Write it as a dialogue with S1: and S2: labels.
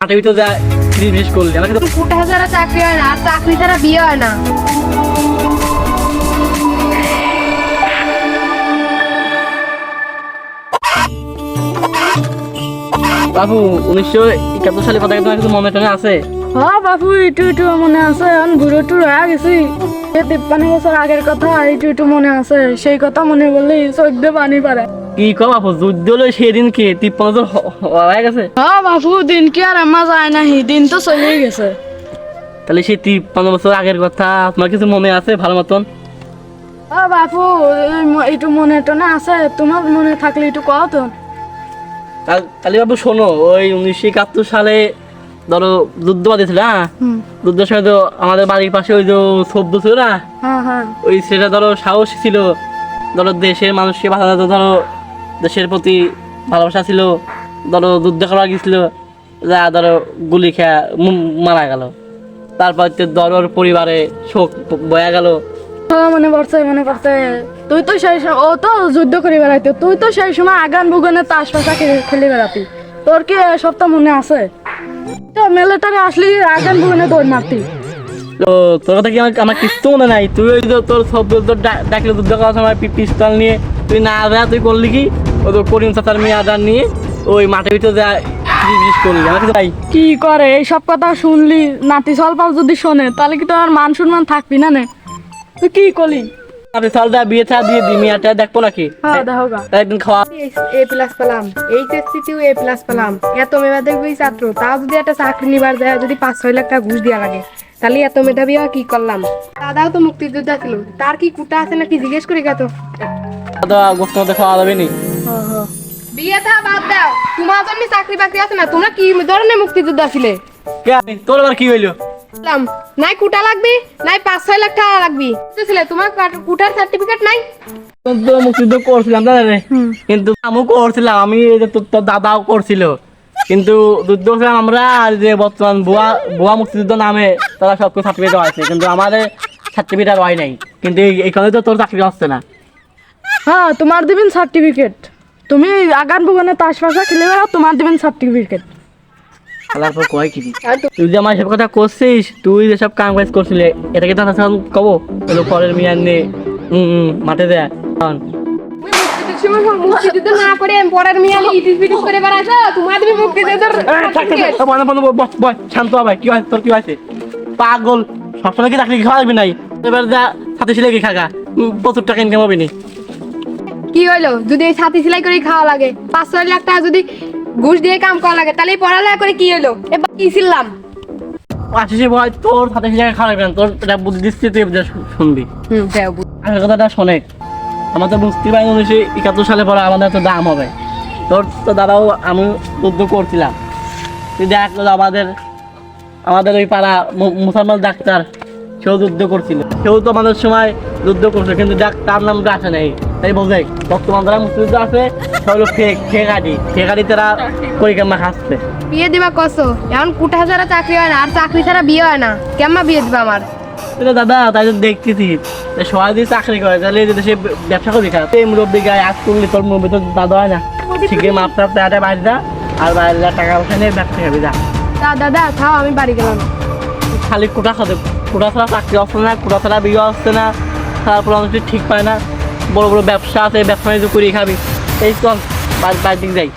S1: মাঠে ভিতরে যা বিজনেস করলি আমাকে তো
S2: কোটা হাজারা চাকরি হয় না আর চাকরি ছাড়া বিয়ে হয় না।
S1: বাবু উনিশশো একাত্তর সালে কথা তোমার কিছু মনে টনে আছে?
S3: হ্যাঁ বাবু একটু মনে আছে এখন বুড়ো টু রয়ে গেছি। সে তিপ্পান্ন বছর আগের কথা একটু একটু মনে আছে সেই কথা মনে বললেই চোদ্দ পানি পারে
S1: কি কম বাবু যুদ্ধ হলো সেদিন কি তিপ্পান্ন বছর হয়ে গেছে?
S3: হ্যাঁ বাবু দিন কি আর আমার যায় দিন তো চলেই গেছে।
S1: তাহলে সেই তিপ্পান্ন বছর আগের কথা তোমার কিছু মনে আছে ভালো মতন?
S3: এই ম- একটু মনে টনে আছে তোমার মনে থাকলে একটু কও তো
S1: তাহলে বাবু শোনো ওই উনিশশো একাত্তর সালে ধরো যুদ্ধ বাঁধেছিল হ্যাঁ? যুদ্ধের সময় তো আমাদের বাড়ির পাশে ওই যে সভ্য ছিল না?
S3: হ্যাঁ হ্যাঁ।
S1: ওই সেটা ধরো সাহস ছিল। ধরো দেশের মানুষকে বাঁচাতে ধরো দেশের প্রতি ভালোবাসা ছিল। ধরো যুদ্ধ করা গেছিল যা ধরো গুলি খেয়া মারা গেল। তারপর তো ধরো পরিবারে শোক বয়া গেল।
S3: হ্যাঁ, মনে পড়ছে মনে পড়ছে। তুই তো সেই সময় ও তো যুদ্ধ করে বেড়াইতো। তুই তো সেই সময় আগান বুগানে তাস পাশা খেলে বেড়াতি। তোর কি সবটা মনে আছে? মেলেটারে আসলি আগান বুগানে দৌড় মারতি
S1: তো তোর কথা কি আমার মনে নাই? তুই ওই তোর ডা- ডাকলে যুদ্ধ করার সময় পিস্তল নিয়ে। তুই না তুই করলি কি? ও তো করিম চাচার মেয়ে আদার নিয়ে ওই মাঠের ভিতরে যা করলি। ভাই
S3: কি করে? এই সব কথা শুনলি? নাতি সলপাল যদি শোনে তাহলে কি তোর মান সম্মান থাকবি না নে? তুই কি করলি?
S1: আপনি বিয়ে দিয়ে দি মেয়েটা দেখব নাকি?
S3: হ্যাঁ দেখো
S1: একদিন খাওয়া।
S2: এ প্লাস পেলাম। এ প্লাস পেলাম। এত মেধাবী ছাত্র। তাও যদি একটা চাকরি নিবার যায় যদি পাঁচ ছয় লাখ টাকা ঘুষ দেওয়া লাগে তাহলে এত কি করলাম? দাদাও তো মুক্তিযোদ্ধা ছিল। তার কি কুটা আছে নাকি জিজ্ঞেস করি
S1: গোস্ত মধ্যে খাওয়া যাবে নি
S2: বিয়ে থা বাদ দাও। তোমার জন্য চাকরি বাকরি আছে না তোমরা কি ধরনের মুক্তিযোদ্ধা ছিলে?
S1: কে? তোর আবার কি হইল?
S2: নাই কুটা লাগবে নাই পাঁচ ছয় লাখ টাকা লাগবে। ছিলে তোমার কাট- কুটার সার্টিফিকেট নাই?
S1: করছিলাম দাদা রে। কিন্তু আমিও করছিলাম আমি তোর দাদাও করছিল। কিন্তু যুদ্ধ আমরা আর যে বর্তমান বুয়া বুয়া মুক্তিযুদ্ধ নামে তারা সব কিছু সার্টিফিকেট আছে কিন্তু আমাদের সার্টিফিকেট আর হয় নাই। কিন্তু এই- এইখানে তো তোর চাকরি হচ্ছে না।
S3: হ্যাঁ তোমার দিবেন সার্টিফিকেট তুমি আগান বুগানে তাস পাশা খেলে তোমার দিবেন সার্টিফিকেট
S1: খেলার পর কয় কি তুই যে আমার সব কথা করছিস তুই যে সব কাম কাজ করছিলি এটা কি তার সাথে কবো? হলো পরের মিয়ার নে হুম মাঠে হয় হয়েছে? পাগল সবসময় কি চাকরি খাওয়া যাবে নাই? এবার যা সাথে ছিল কি খাগা? প্রচুর টাকা ইনকাম হবে নি।
S2: কি হইল? যদি এই ছাতি সেলাই করে খাওয়া লাগে পাঁচ ছয় লাখ টাকা যদি ঘুষ দিয়ে কাম করা লাগে তাহলে পড়ালেখা করে কি হইল এবার কি ছিলাম
S1: আসিসে ভয় তোর সাথে খাওয়া লাগবে না তোর এটা বুদ্ধি দিচ্ছি তুই শুনবি। আসল কথাটা শোনে আমার তো বুঝতে পারি উনিশশো একাত্তর সালে পরে আমাদের তো দাম হবে। তোর তো দাদাও আমি যুদ্ধ করছিলাম। তুই দেখ আমাদের আমাদের ওই পাড়া মুসলমান ডাক্তার সেও যুদ্ধ করছিল। সেও তো আমাদের সময় যুদ্ধ করছে কিন্তু দেখ তার নাম তো আসে নাই। তাই বোঝে বর্তমান যারা মুক্তিযুদ্ধ আছে সব হলো ফেক ফেকাটি ফেকাটি তারা পরিক্রমা খাচ্ছে।
S2: বিয়ে দিবা কসো? এখন কুটা হাজারা চাকরি হয় না আর চাকরি ছাড়া বিয়ে হয় না। কেমন বিয়ে দিবা আমার?
S1: দাদা তাই তো দেখতেছি। সবাই যদি চাকরি করে তাহলে যদি সে ব্যবসা করবি খারাপ এই মুরব্বী গায়ে আজ করলি তোর মুরব্বী তো দাদা হয় না। ঠিকই মাপ টাপ তাড়াতাড়ি বাড়ি যা আর বাইরে যা টাকা পয়সা নিয়ে ব্যবসা খাবি যা।
S2: তা দাদা থাও আমি বাড়ি গেলাম।
S1: খালি কোটা খাতে কোটা ছাড়া চাকরি আসছে না কোটা ছাড়া বিয়ে আসছে না তারপর অনেক ঠিক পায় না। বড় বড় ব্যবসা আছে ব্যবসা বাণিজ্য করি খাবি। এই বাড়ি বাড়ির যাই।